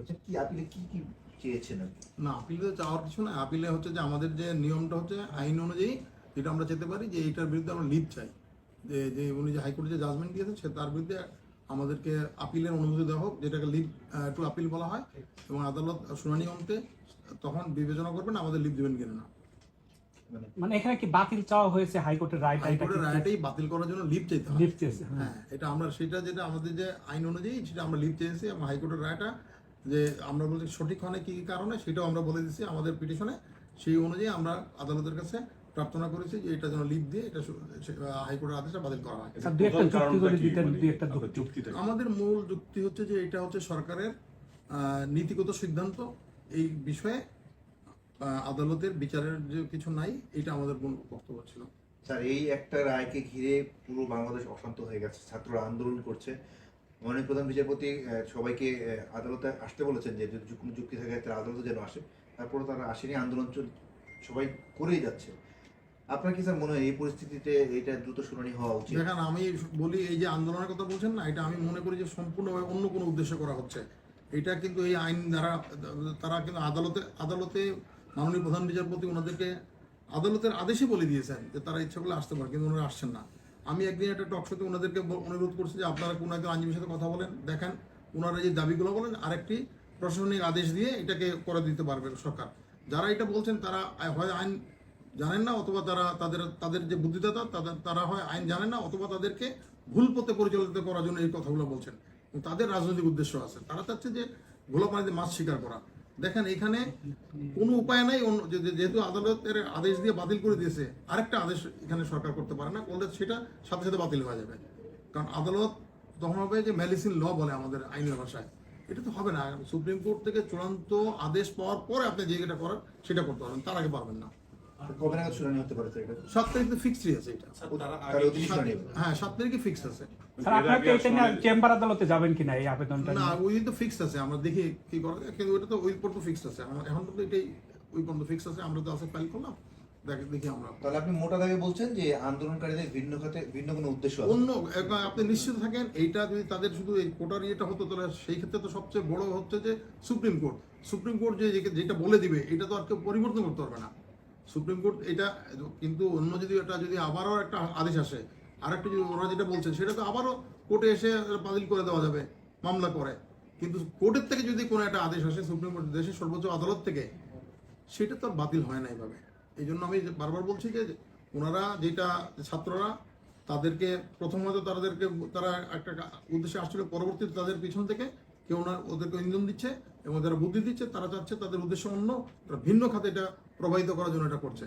বলছেন কি আপিলে কি কি চেয়েছেন না আপিলে চাওয়ার কিছু না আপিলে হচ্ছে যে আমাদের যে নিয়মটা হচ্ছে আইন অনুযায়ী যেটা আমরা যেতে পারি যে এইটার বিরুদ্ধে আমরা লিভ চাই। যে যে উনি যে হাইকোর্টে যে জাজমেন্ট দিয়েছেন সে তার বিরুদ্ধে আমাদেরকে আপিলের অনুমতি দেওয়া হোক যেটাকে লিভ টু আপিল বলা হয় এবং আদালত শুনানি অন্তে তখন বিবেচনা করবেন আমাদের লিভ দেবেন কিনা না। মানে মানে এখানে কি বাতিল চাওয়া হয়েছে হাইকোর্টের এটা হাইকোর্টের রায়টাই বাতিল করার জন্য লিভ চাইতে হবে লিফট চেয়েছে হ্যাঁ। হ্যাঁ এটা আমরা সেটা যেটা আমাদের যে আইন অনুযায়ী সেটা আমরা লিভ চেয়েছি এবং হাইকোর্টের রায়টা যে আমরা বলছি সঠিক হয় না কি কি কারণে সেটাও আমরা বলে দিচ্ছি আমাদের পিটিশনে। সেই অনুযায়ী আমরা আদালতের কাছে প্রার্থনা করেছি যে এটা যেন লিভ দিয়ে এটা আহ, হাইকোর্টের আদেশটা বাতিল করা হয়। মানে? আমাদের মূল যুক্তি হচ্ছে যে এটা হচ্ছে সরকারের নীতিগত সিদ্ধান্ত। এই বিষয়ে আদালতের বিচারের যে কিছু নাই এটা আমাদের মূল বক্তব্য ছিল। স্যার এই একটা রায়কে ঘিরে পুরো বাংলাদেশ অশান্ত হয়ে গেছে। ছাত্ররা আন্দোলন করছে। মাননীয় প্রধান বিচারপতি সবাইকে আদালতে আসতে বলেছেন যে যদি কোনো যুক্তি থাকে তারা আদালতে যেন আসে। তারপরে তারা আসেনি, আন্দোলন সবাই করেই যাচ্ছে। আপনার কি স্যার মনে হয় এই পরিস্থিতিতে এটা দ্রুত শুনানি হওয়া উচিত? দেখেন, আমি বলি এই যে আন্দোলনের কথা বলছেন না, এটা আমি মনে করি যে সম্পূর্ণভাবে অন্য কোনো উদ্দেশ্য করা হচ্ছে। এটা কিন্তু এই আইন দ্বারা, তারা কিন্তু আদালতে আদালতে মাননীয় প্রধান বিচারপতি ওনাদেরকে আদালতের আদেশে বলে দিয়েছেন যে তারা ইচ্ছা করলে আসতে পারে, কিন্তু ওনারা আসছেন না। আমি একদিন একটা টক শোতে ওনাদেরকে অনুরোধ করছি যে আপনারা কোনো একজন আইনজীবীর সাথে কথা বলেন, দেখেন ওনারা যে দাবিগুলো বলেন, আরেকটি প্রশাসনিক আদেশ দিয়ে এটাকে করে দিতে পারবে সরকার। যারা এটা বলছেন তারা হয় আইন জানেন না অথবা তারা তাদের তাদের যে বুদ্ধিদাতা, তাদের, তারা হয় আইন জানেন না অথবা তাদেরকে ভুল পথে পরিচালিত করার জন্য এই কথাগুলো বলছেন। তাদের রাজনৈতিক উদ্দেশ্য আছে। তারা চাচ্ছে যে ঘোলা পানিতে মাছ শিকার করা। দেখেন এখানে কোনো উপায় নাই যেহেতু আদালতের আদেশ দিয়ে বাতিল করে দিয়েছে, আরেকটা আদেশ এখানে সরকার করতে পারে না, করলে সেটা সাথে সাথে বাতিল হয়ে যাবে। কারণ আদালত তখন হবে যে মেডিসিন ল বলে আমাদের আইনের ভাষায়। এটা তো হবে না, সুপ্রিম কোর্ট থেকে চূড়ান্ত আদেশ পাওয়ার পরে আপনি যে এটা করার সেটা করতে পারবেন, তার আগে পারবেন না। কবে নাগাদ শুনানি হতে পারে এটা? সাত তারিখ তো ফিক্সডই আছে এটা। তার অধীনে শুনানি হবে। হ্যাঁ সাত তারিখে ফিক্স আছে। স্যার এর আপনার আগে কি এটা নিয়ে আসলে- চেম্বার আদালতে যাবেন কিনা এই আবেদনটা না ওই তো ফিক্সড আছে আমরা দেখি কি করা যায়। কিন্তু ওইটা তো ওই পর্যন্ত ফিক্সড আছে। এখন তো এটাই ওই পর্যন্ত ফিক্স আছে আমরা তো আছে ফাইল করলাম। দেখি দেখি আমরা। তাহলে আপনি মোটা দাগে বলছেন যে আন্দোলনকারীদের ভিন্ন খাতে ভিন্ন কোনো উদ্দেশ্য অন্য আপনি নিশ্চিত থাকেন এইটা যদি তাদের শুধু এই কোটার ইয়েটা হতো তাহলে সেই ক্ষেত্রে তো সবচেয়ে বড় হচ্ছে যে সুপ্রিম কোর্ট। সুপ্রিম কোর্ট যে- যেটা বলে দিবে এটা তো আর কেউ পরিবর্তন করতে পারবে না। সুপ্রিম কোর্ট এটা কিন্তু অন্য যদি এটা যদি আবারও একটা আদেশ আসে আর একটা যদি ওরা যেটা বলছেন, সেটা তো আবারও কোর্টে এসে বাতিল করে দেওয়া যাবে, মামলা করে। কিন্তু কোর্টের থেকে যদি কোনো একটা আদেশ আসে, সুপ্রিম কোর্ট দেশের সর্বোচ্চ আদালত থেকে, সেটা তো আর বাতিল হয় না এইভাবে। এই জন্য আমি বারবার বলছি যে, ওনারা যেটা ছাত্ররা, তাদেরকে প্রথমত তাদেরকে, তারা একটা উদ্দেশ্যে আসছিল, পরবর্তীতে তাদের পিছন থেকে কেউ ওনার ওদেরকে ইন্ধন দিচ্ছে এবং যারা বুদ্ধি দিচ্ছে, তারা চাচ্ছে তাদের উদ্দেশ্য অন্য, তারা ভিন্ন খাতে এটা প্রবাহিত করার জন্য এটা করছে।